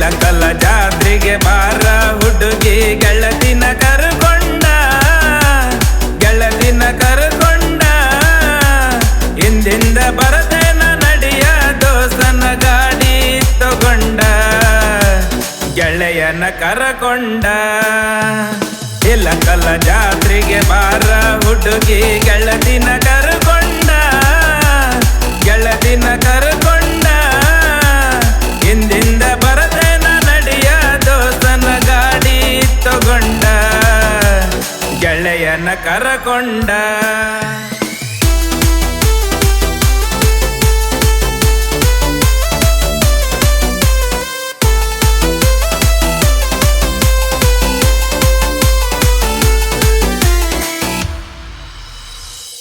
ಇಲಕಲ್ಲ ಜಾತ್ರೆಗೆ ಬಾರ ಹುಡುಗಿ ಗೆಳತಿನ ಕರ್ಕೊಂಡ. ಗೆಳತಿನ ಕರ್ಕೊಂಡ. ಹಿಂದಿಂದ ಬರತೇನ ನಡಿಯ ದೋಸನ ಗಾಡಿ ತಗೊಂಡ. ಗೆಳೆಯನ ಕರಕೊಂಡ. ಇಲಕಲ್ಲ ಜಾತ್ರೆಗೆ ಬಾರ ಹುಡುಗಿ ಗೆಳತಿನ ಗೆಳೆಯನ ಕರಕೊಂಡ.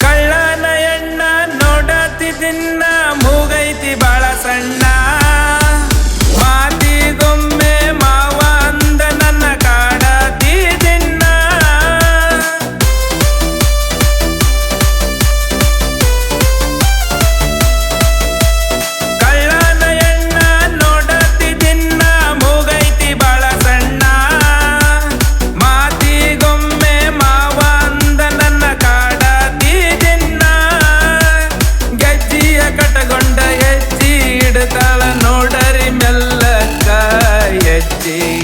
ಕಳ್ಳನ ಎಣ್ಣ ನೋಡತಿದಿನ್ನ.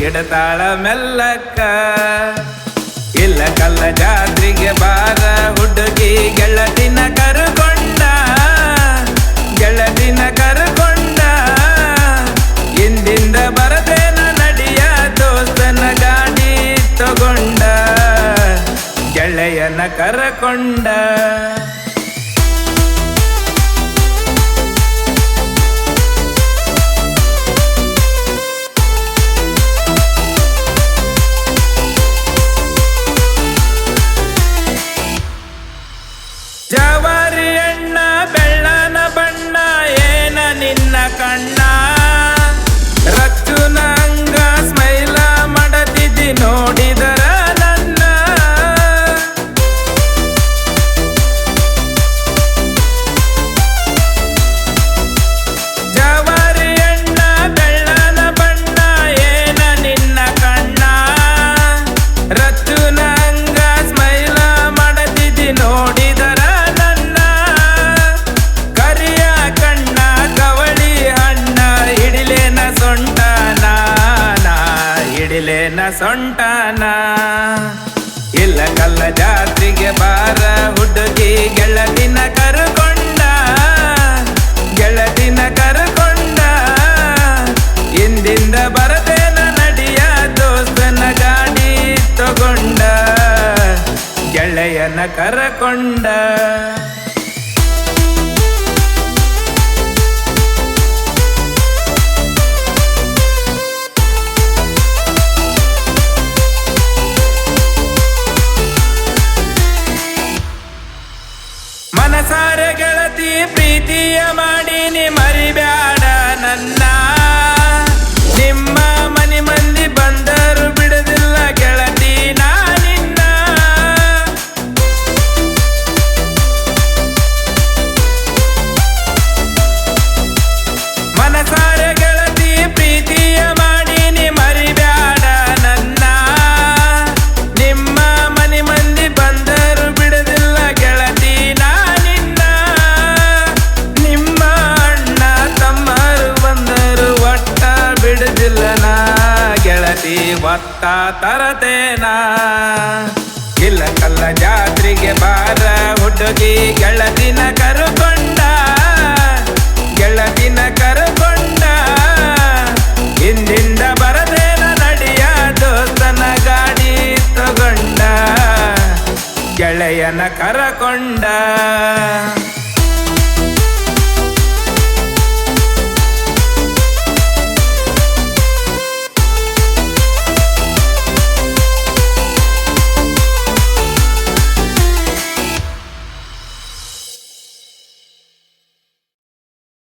ಇಡತಾಳ ಮೆಲ್ಲಕ್ಕ. ಇಲ್ಲ ಕಲ್ಲ ಜಾತ್ರೆಗೆ ಬಾರ ಹುಡುಗಿ ಗೆಳತಿನ ಕರುಕೊಂಡ. ಗೆಳತಿನ ಕರುಕೊಂಡ. ಹಿಂದಿಂದ ಬರದೇನ ನಡಿಯ ದೋಸ್ತನ ಗಾಡಿ ತಗೊಂಡ. ಗೆಳೆಯನ ಕರಕೊಂಡ. ಹಿಡಿಲೇನ ಸೊಂಟನ? ಇಲ್ಲ ಕಲ್ಲ ಜಾತ್ರೆಗೆ ಬಾರ ಹುಡುಗಿ ಗೆಳತಿನ ಕರುಕೊಂಡ? ಗೆಳತಿನ ಕರುಕೊಂಡ? ಹಿಂದಿಂದ ಬರದೇನ ನಡಿಯ ದೋಸ್ತನ ಗಾಡಿ ತಗೊಂಡ? ಗೆಳೆಯನ ಕರಕೊಂಡ? ಪ್ರೀತಿಯ ಮಾಡೀನಿ ತರತೇನಾ? ಇಲ್ಲ ಕಲ್ಲ ಜಾತ್ರೆಗೆ ಬಾರ ಹುಡುಗಿ ಗೆಳದಿನ ಕರುಕೊಂಡ. ಗೆಳದಿನ ಕರುಕೊಂಡ. ಹಿಂದಿಂದ ಬರದೇನ ನಡಿಯ ದೋಸ್ತನ ಗಾಡಿ ತಗೊಂಡ. ಗೆಳೆಯನ ಕರಕೊಂಡ.